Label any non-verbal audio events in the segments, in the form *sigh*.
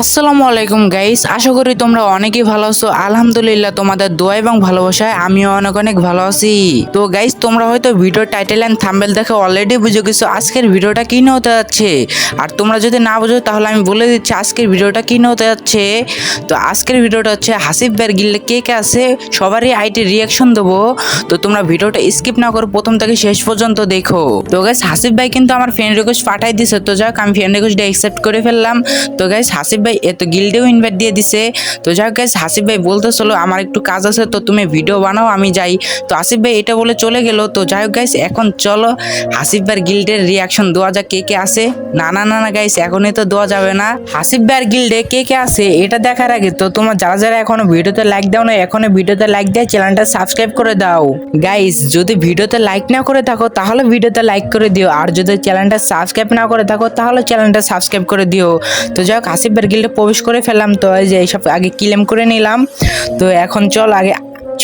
আসসালামু আলাইকুম গাইস আশা করি তোমরা অনেকেই ভালো আছো। আলহামদুলিল্লাহ, তোমাদের দোয়া এবং ভালোবাসায় আমিও অনেক অনেক ভালো আছি। তো গাইস তোমরা হয়তো ভিডিও টাইটেল অ্যান্ড থাম্বেল দেখে অলরেডি বুঝে গেছো আজকের ভিডিওটা কি হতে যাচ্ছে। আর তোমরা যদি না বুঝো, তাহলে আমি বলে দিচ্ছি আজকের ভিডিওটা কি হতে যাচ্ছে। তো, আজকের ভিডিওটা হচ্ছে হাসিফ ভাইয়ের গিল্ডে কে কে আছে, সবারই আইটি রিয়াকশন দেবো। তো, তোমরা ভিডিওটা স্কিপ না করো প্রথম থেকে শেষ পর্যন্ত দেখো। তো গাইস হাসিফ ভাই কিন্তু আমার ফ্রেন্ড রিকোয়েস্ট পাঠাই দিছে। তো, যাক, আমি ফ্রেন্ড রিকোয়েস্টটা অ্যাকসেপ্ট করে ফেললাম। তো গাইস হাসিফ ভাই এত গিল্ডেও ইনভাইট দিয়ে দিছে। তো যাক গাইস হাসিফ ভাই বলতে চলো, আমার একটু কাজ আছে, তো তুমি ভিডিও বানাও, আমি যাই। তো আসিফ ভাই এটা বলে চলে গেল। তো যাই হোক গাইস এখন চলো, হাসিফ ভাইয়ের গিল্ডের রিয়াকশন দেওয়া যাক, কে কে আছে। না না না না গাইস এখনই তো দেওয়া যাবে না। হাসিফ ভাইয়ের গিল্ডে কে কে আছে, এটা দেখার আগে তো তোমার যারা যারা এখনও ভিডিওতে লাইক দাও না এখনও ভিডিওতে লাইক দেয় চ্যানেলটা সাবস্ক্রাইব করে দাও। গাইস যদি ভিডিওতে লাইক না করে থাকো, তাহলে ভিডিওতে লাইক করে দিও। আর যদি চ্যানেলটা সাবস্ক্রাইব না করে থাকো, তাহলে চ্যানেলটা সাবস্ক্রাইব করে দিও। তো যাই হোক, হাসিফ ভাইয়ের গিল্ডে প্রবেশ করে ফেললাম তো যে এইসব আগে ক্লেম করে নিলাম। তো এখন চল আগে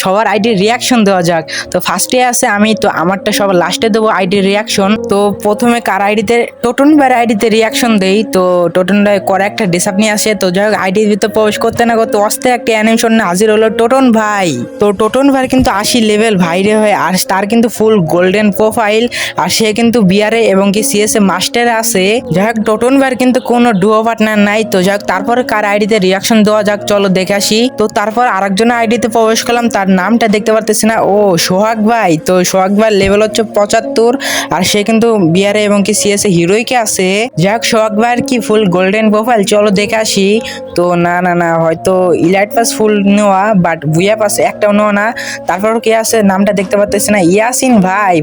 সবার আইডির রিয়াকশন দেওয়া যাক। তো ফার্স্টে আছে আমি, তো আমারটা সবার লাস্টে দেবো আইডির রিয়াকশন তো প্রথমে কার আইডিতে টোটন ভাইয়ের আইডিতে রিয়াকশন দেই। তো টোটন ভাই করে একটা ডিসাপ নিয়ে আসে। তো যাই হোক আইডির ভিতরে প্রবেশ করতে না করতে অস্তে একটা অ্যানিমেশন হাজির হলো টোটন ভাই। তো টোটন ভাই কিন্তু আশি লেভেল ভাইরে হয়, আর তার কিন্তু ফুল গোল্ডেন প্রোফাইল আর সে কিন্তু বিয়ারে এবং কি সিএসএ মাস্টারে আছে। যাই হোক টোটন ভাইয়ের কিন্তু কোনো ডুয়ো পার্টনার নাই। তো যাই হোক, তারপরে কার আইডিতে রিয়াকশন দেওয়া যাক, চলো দেখে আসি। তো তারপর আরেকজনের আইডিতে প্রবেশ করলাম। তার নামটা দেখতে পারতেছি না। ও, সোহাগ ভাই। তো সোহাগ ভাই লেভেল হচ্ছে পঁচাত্তর। আর সে কিন্তু বিয়ারে এবং কি সিএসএ হিরোইকে আছে। যাই হোক সোহাগ ভাইয়ের কি ফুল গোল্ডেন প্রোফাইল চলো দেখে আসি। তো না না না, হয়তো ইলাইট পাস ফুল নেওয়া বাট বুয়া পাস একটাও নেওয়া না। তারপর কি আছে? নামটা দেখতে পারতেছি না। ইয়াসিন ভাই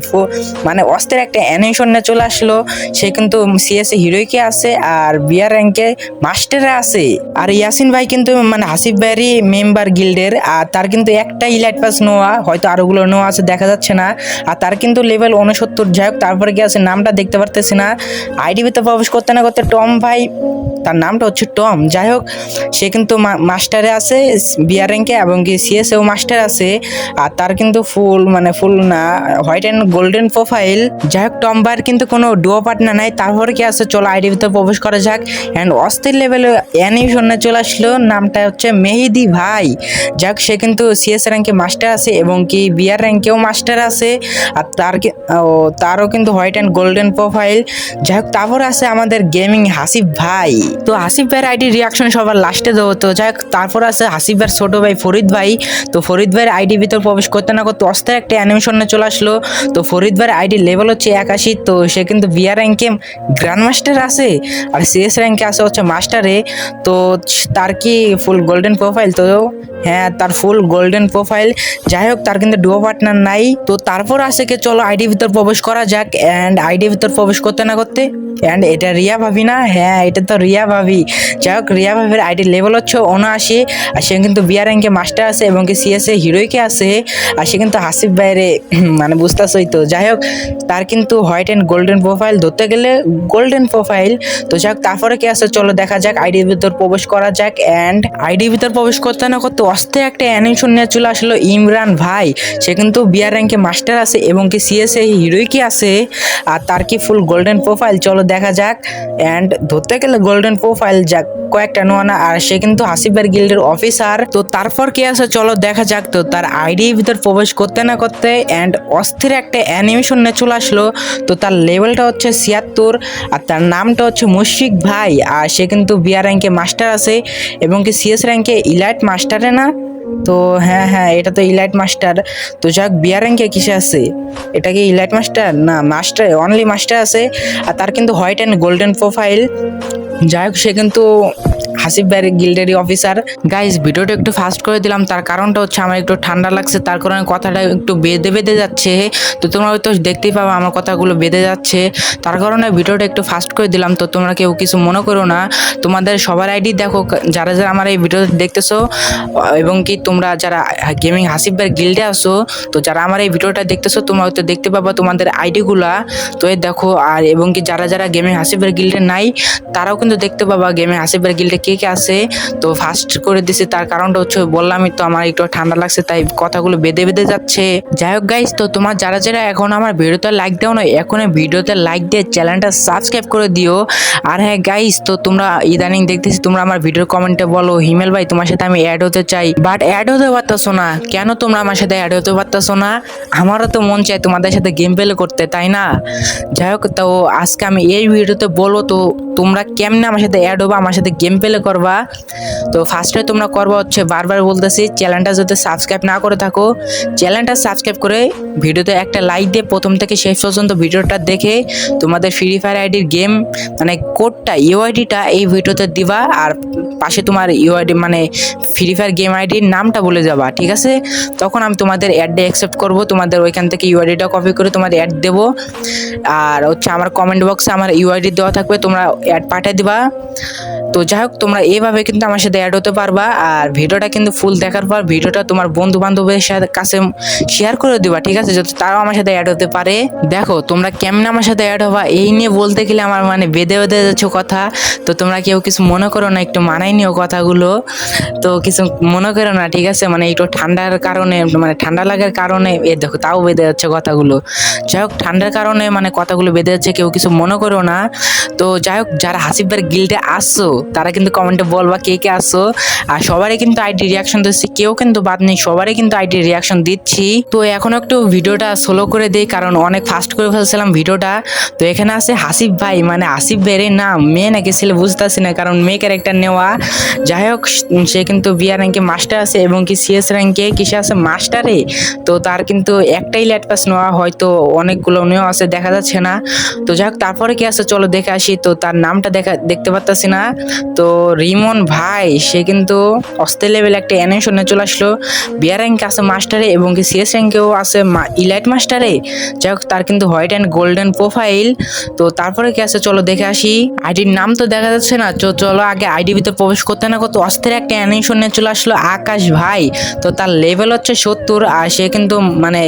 মানে অস্ত্রের একটা অ্যানিমেশন নিয়ে চলে আসলো। সে কিন্তু সিএসএ হিরোইকে আছে, আর বিয়ার র্যাঙ্কে মাস্টারে আছে। আর ইয়াসিন ভাই কিন্তু মানে হাসিফ ভাইয়েরই মেম্বার গিল্ডের আর তার কিন্তু একটা ইলাইট পাস নোয়া, হয়তো আরোগুলো নোয়া আছে, দেখা যাচ্ছে না। আর তার কিন্তু লেভেল উনসত্তর যাই হোক, তারপরে কি আছে, নামটা দেখতে পারতেছি না। আইডিবিতে প্রবেশ করতে না করতে টম ভাই, তার নামটা হচ্ছে টম। যাই হোক, সে কিন্তু মাস্টারে আছে বিয়ার র্যাঙ্কে এবং কি সিএসএও মাস্টার আছে। আর তার কিন্তু ফুল মানে ফুল না হোয়াইট অ্যান্ড গোল্ডেন প্রোফাইল যাই হোক, টম ভাইয়ের কিন্তু কোনো ডুয়ো পার্টনার নাই। তারপরে কি আছে, চলো আইডি ভিতরে প্রবেশ করা যাক। অ্যান্ড অস্থির লেভেলে অ্যানিমেশনে চলে আসলো, নামটা হচ্ছে মেহেদি ভাই। যাক সে কিন্তু সিএস র্যাঙ্কে মাস্টার আছে এবং কি বিয়ার র্যাঙ্কেও মাস্টার আছে। আর তার তারও কিন্তু হোয়াইট অ্যান্ড গোল্ডেন প্রোফাইল। যাই হোক তারপর আছে আমাদের গেমিং হাসিফ ভাই। তো হাসিফ ভাইয়ের আইডি রিয়াকশন সবার লাস্টে দেবো। তো যাই হোক তারপর আছে হাসিফ ভাইয়ের ছোট ভাই ফরিদ ভাই। তো ফরিদ ভাইয়ের আইডি ভিতর প্রবেশ করতে না করতে অস্থায় একটা অ্যানিমেশনে চলে আসলো। তো ফরিদ ভাইয়ের আইডি লেভেল হচ্ছে একাশি। তো সে কিন্তু বিয়ার র্যাঙ্কে গ্র্যান্ড মাস্টার আছে আর সিএস র্যাঙ্কে আছে হচ্ছে মাস্টারে তো তার কি ফুল গোল্ডেন প্রোফাইল তো হ্যাঁ তার ফুল গোল্ডেন প্রোফাইল যাই হোক তার কিন্তু ডুয়ো পার্টনার নাই। তো তারপর আছে কি, চলো আইডি ভিতর প্রবেশ করা যাক অ্যান্ড আইডি ভিতর প্রবেশ করতে না করতে। অ্যান্ড এটা রিয়া ভাবি না? হ্যাঁ এটা তো রিয়া ভাবি। যাই হোক রিয়া ভাবির আইডি লেভেল হচ্ছে উনআশি আর সে কিন্তু বিয়ার র্যাঙ্কে মাস্টার আছে এবং কি সিএসএ হিরোইকে আছে, আর সে কিন্তু হাসিফ বাইরে *laughs* মানে বুঝতেছই তো। যাই হোক তার কিন্তু হোয়াইট অ্যান্ড গোল্ডেন প্রোফাইল ধরতে গেলে গোল্ডেন প্রোফাইল তো যাক তারপরে কি আছে, চলো দেখা যাক আইডির ভিতর প্রবেশ করা যাক অ্যান্ড আইডির ভিতর প্রবেশ করতে না করতে অস্তে একটা অ্যানিমেশন নিয়ে চলে আসলো ইমরান ভাই। সে কিন্তু বিয়ার র্যাঙ্কে মাস্টার আছে এবং কি সিএসএ হিরোই কি আছে? আর তার কি ফুল গোল্ডেন প্রোফাইল চলো দেখা যাক। অ্যান্ড ধরতে গেলে গোল্ডেন প্রোফাইল যাক, কয়েকটা নোয়ানা আর সে কিন্তু হাসিবার গিল্ডের অফিসার তো তারপর কি আছে? চলো দেখা যাক। তো তার আইডির ভিতর প্রবেশ করতে না করতে অ্যান্ড অস্থির একটা অ্যানিমেশন নিয়ে চলে আসলো। তো তার লেভেলটা হচ্ছে ছিয়াত্তর আর তার নামটা হচ্ছে মুশফিক ভাই। আর সে কিন্তু বিয়ার র্যাঙ্কে মাস্টার আছে এবং কি সিএস র্যাঙ্কে ইলাইট মাস্টারে না। তো হ্যাঁ হ্যাঁ এটা তো ইলাইট মাস্টার তো যাক, বিয়ার র্যাঙ্কে কিসে আছে? এটা কি ইলাইট মাস্টার না মাস্টার অনলি মাস্টার আছে। আর তার কিন্তু হোয়াইট অ্যান্ড গোল্ডেন প্রোফাইল যাই হোক, সে কিন্তু হাসিফ ভাইয়ের গিল্ডেরই অফিসার গাইজ ভিডিওটা একটু ফাস্ট করে দিলাম, তার কারণটা হচ্ছে আমার একটু ঠান্ডা লাগছে, তার কারণে কথাটা একটু বেঁধে বেঁধে যাচ্ছে। তো তোমরা হয়তো দেখতেই পাবে আমার কথাগুলো বেঁধে যাচ্ছে, তার কারণে ভিডিওটা একটু ফাস্ট করে দিলাম। তো তোমরা কেউ কিছু মনে করো না, তোমাদের সবার আইডি দেখো, যারা যারা আমার এই ভিডিও দেখতেছো, এবং কি তোমরা যারা গেমিং হাসিফ ভাইয়ের গিল্ডে আসো তো যারা আমার এই ভিডিওটা দেখতেছো, তোমরা হয়তো দেখতে পাবা তোমাদের আইডিগুলা তো এই দেখো, আর এবং কি যারা যারা গেমিং হাসিফ হাসিফের গিল্ডে নাই, তারাও কিন্তু দেখতে পাবা গেমে হাসিফের গিল্ডে কে কে আছে, তো ফার্স্ট করে দিছি, তার কারণটা হচ্ছে বললামই তো আমার একটু ঠান্ডা লাগছে, তাই কথাগুলো বেঁধে বেঁধে যাচ্ছে। যাই হোক গাইস তো তোমার যারা যারা এখন আমার ভিডিওতে লাইক দাও না এখন ভিডিওতে লাইক দিয়ে চ্যানেলটা সাবস্ক্রাইব করে দিও। আর হ্যাঁ গাইস তো তোমরা ইদানিং দেখতেছি, তোমরা আমার ভিডিওর কমেন্টে বলো, হিমেল ভাই তোমার সাথে আমি অ্যাড হতে চাই বাট অ্যাড হতে পারতেছো না। কেন তোমরা আমার সাথে অ্যাড হতে পারতেছো না? আমারও তো মন চায় তোমাদের সাথে গেম প্লে করতে, তাই না? যাই হোক, তো আজকে আমি এই ভিডিওতে বলব, তো তোমরা কেমনে আমার সাথে অ্যাড হবা, আমার সাথে গেম প্লে করবা। তো ফার্স্টে তোমরা করবা হচ্ছে বারবার বলতেছি চ্যানেলটা যদি সাবস্ক্রাইব না করে থাকো চ্যানেলটা সাবস্ক্রাইব করে ভিডিওতে একটা লাইক দিয়ে প্রথম থেকে শেষ পর্যন্ত ভিডিওটা দেখে তোমাদের ফ্রি ফায়ার আইডির গেম মানে কোডটা ইউআইডিটা এই ভিডিওতে দিবা আর পাশে তোমার ইউআইডি মানে ফ্রি ফায়ার গেম আইডির নামটা বলে যাবা, ঠিক আছে? তখন আমি তোমাদের অ্যাডটা অ্যাকসেপ্ট করব, তোমাদের ওইখান থেকে ইউআইডিটা কপি করে তোমাদের অ্যাড দেবো। আর হচ্ছে আমার কমেন্ট বক্সে আমার ইউআইডি দেওয়া থাকবে, তোমরা অ্যাড পাঠিয়ে দিবা। তো যাই হোক, তোমরা এইভাবে কিন্তু আমার সাথে অ্যাড হতে পারবা। আর ভিডিওটা কিন্তু ফুল দেখার পর ভিডিওটা তোমার বন্ধু বান্ধবের সাথে কাছে শেয়ার করে দিবা, ঠিক আছে? যাতে তারাও আমার সাথে অ্যাড হতে পারে। দেখো, তোমরা কেমনে আমার সাথে অ্যাড হবা? এই নিয়ে বলতে গেলে আমার মানে বেঁধে বেঁধে যাচ্ছে কথা। তো তোমরা কেউ কিছু মনে করো না, একটু মানাই নিও কথাগুলো। তো কিছু মনে করো না, ঠিক আছে? মানে একটু ঠান্ডার কারণে মানে ঠান্ডা লাগার কারণে এ দেখো, তাও বেঁধে যাচ্ছে কথাগুলো। যাই হোক, ঠান্ডার কারণে মানে কথাগুলো বেঁধে যাচ্ছে, কেউ কিছু মনে করো না। তো যাই হোক, যারা হাসিবের গিল্ডে আসছো, তারা কিন্তু কমেন্টে বলবা কে কে আসো আর সবারই কিন্তু আইডি রিয়াকশন দিচ্ছি, কেউ কিন্তু বাদ নেই, সবারই কিন্তু আইডি রিয়াকশন দিচ্ছি। তো এখন একটু ভিডিওটা স্লো করে দিই, কারণ অনেক ফাস্ট করে ফেলছিলাম ভিডিওটা। তো এখানে আছে হাসিফ ভাই মানে আসিফ ভাইয়ের নাম, মেয়ে নাকি ছেলে বুঝতেছি না, কারণ মেয়ে ক্যারেক্টার নেওয়া। যাই হোক, সে কিন্তু বিয়ার র্যাঙ্কে মাস্টার আছে এবং কি সিএস র্যাঙ্কে কিসে আছে মাস্টারে তো তার কিন্তু একটাই ল্যাট পাস নেওয়া, হয়তো অনেকগুলো নেওয়া আছে, দেখা যাচ্ছে না। তো যাই হোক, তারপরে কি আছে, চলো দেখে আসি। তো তার নামটা দেখা, দেখতে পারতাছি না। তো রিমন ভাই, সে কিন্তু অস্তে লেভেল একটা অ্যানিমেশনে চলে আসলো। বিয়ার র্যাঙ্কে আছে মাস্টারে এবং কি সিএস র্যাঙ্কেও আছে ইলাইট মাস্টারে যাই হোক, তার কিন্তু হোয়াইট অ্যান্ড গোল্ডেন প্রোফাইল তো তারপরে কি আছে, চলো দেখে আসি। আইডির নাম তো দেখা যাচ্ছে না, তো চলো আগে আইডি ভিতরে প্রবেশ করতে না করতে অস্থির একটা অ্যানিমেশন নিয়ে চলে আসলো আকাশ ভাই। তো তার লেভেল হচ্ছে সত্তর, আর সে কিন্তু মানে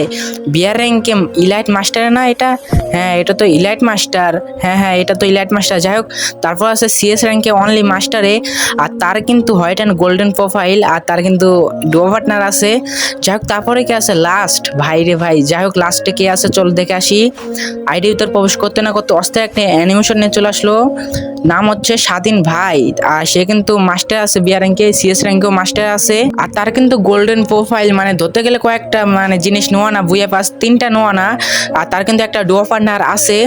বিয়ার র্যাঙ্কে ইলাইট মাস্টারে না এটা? হ্যাঁ এটা তো ইলাইট মাস্টার হ্যাঁ হ্যাঁ এটা তো ইলাইট মাস্টার যাই হোক, তারপর আছে সিএস র্যাঙ্কে অনলি মাস্টারে আর তার কিন্তু হোয়াইট অ্যান্ড গোল্ডেন প্রোফাইল, আর তার কিন্তু ডো পার্টনার আছে। যাই হোক তারপরে কে আছে? লাস্ট ভাই রে ভাই যাই হোক লাস্টে কে আছে? চল দেখে আসি। আইডি ভিতর প্রবেশ করতে না করতে অস্থায় একটা অ্যানিমেশন নিয়ে চলে আসলো। নাম হচ্ছে স্বাধীন ভাই, আর সে কিন্তু মাস্টার আছে বিয়ার র্যাঙ্কে সিএস র্যাঙ্কেও মাস্টার আছে। আর তার কিন্তু গোল্ডেন প্রোফাইল মানে ধরতে গেলে কয়েকটা মানে জিনিস নেওয়া না বুয়ে পাস, তিনটা নোয়া না। আর তার কিন্তু একটা ডুয়া পার্টনার আছে।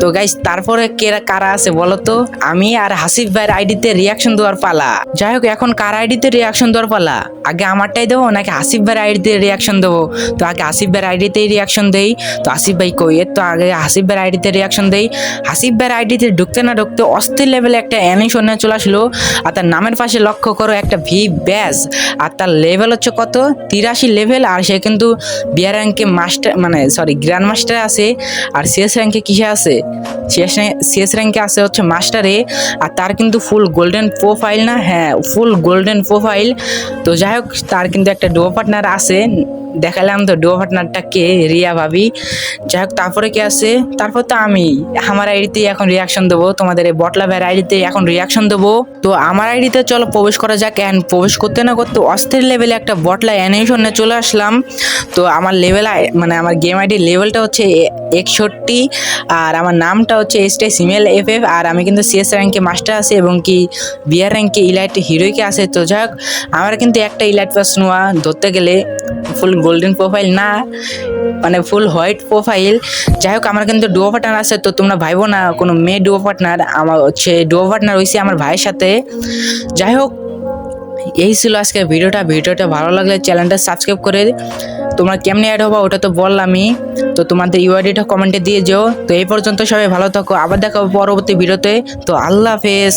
তো গাইস তারপরে কে, কারা আছে বলো তো? আমি আর হাসিফ ভাইয়ের আইডিতে রিয়াকশন দেওয়ার পালা। যাই হোক, এখন কার আইডিতে রিয়াকশন দেওয়ার পালা? আগে আমারটাই দেবো, নাকি আসিফ ভাইয়ের আইডিতে রিয়াকশন দেবো? তো আগে আসিফ ভাইয়ের আইডিতেই রিয়াকশন দেই। তো আসিফ ভাই কই? এর তো আগে আসিফ ভাইয়ের আইডিতে রিয়াকশন দেই। আসিফ ভাইয়ের আইডিতে ঢুকতে না ঢুকতে অস্থির লেভেলে একটা অ্যানিমেশন নিয়ে চলে আসলো। আর তার নামের পাশে লক্ষ্য করো একটা ভি ব্যাস। আর তার লেভেল হচ্ছে কত? তিরাশি লেভেল আর সে কিন্তু বিয়ার র্যাঙ্কে মাস্টার মানে সরি গ্র্যান্ড মাস্টার আছে। আর সিএস র্যাঙ্কে কিসে আছে? সিএস সিএস র্যাঙ্কে আছে হচ্ছে মাস্টারে আর তার কিন্তু ফুল গোল্ডেন প্রোফাইল না হ্যাঁ ফুল গোল্ডেন প্রোফাইল তো যাই হোক, তার কিন্তু একটা ডো পার্টনার আছে। দেখালাম তো ডো পার্টনারটা কে, রিয়া ভাবি। যাই হোক, তারপরে কে আছে? তারপর তো আমি। আমার আইডিতে এখন রিয়াকশন দেবো। তোমাদের এই বটলা ভাইয়ের আইডিতে এখন রিয়াকশন দেবো। তো আমার আইডিতে চলো, প্রবেশ করা যাক। অ্যান্ড প্রবেশ করতে না করতে অস্থির লেভেলে একটা বটলা অ্যানিমেশনে চলে আসলাম। তো আমার লেভেল মানে আমার গেম আইডির লেভেলটা হচ্ছে একষট্টি। আর আমার নামটা হচ্ছে এসটে সিমেল এফ এফ আর আমি কিন্তু সিএস র্যাঙ্কে মাস্টার আছি এবং কি বিআর র্যাঙ্কে ইলাইট হিরোইকে আছে, তো যাই হোক আমার কিন্তু একটা ইলাইট পাস নোয়া, ধরতে গেলে ফুল গোল্ডেন প্রোফাইল না মানে ফুল হোয়াইট প্রোফাইল যাই হোক, আমার কিন্তু ডুয়ো পার্টনার আছে, তো তোমরা ভাইবো না, কোনো মেয়ে ডুয়ো পার্টনার আমার হচ্ছে ডুয়ো পার্টনার হয়েছে আমার ভাইয়ের সাথে। যাই হোক, এই ছিল আজকে ভিডিওটা ভিডিওটা ভালো লাগলে চ্যানেলটা সাবস্ক্রাইব করে তোমরা কেমনে অ্যাড হবা, ওটা তো বললামই। তো তোমাদের ইউআইডিটা কমেন্টে দিয়ে যেও। তো এই পর্যন্ত সবাই ভালো থাকো, আবার দেখো পরবর্তী ভিডিওতে। তো আল্লাহ হাফেজ।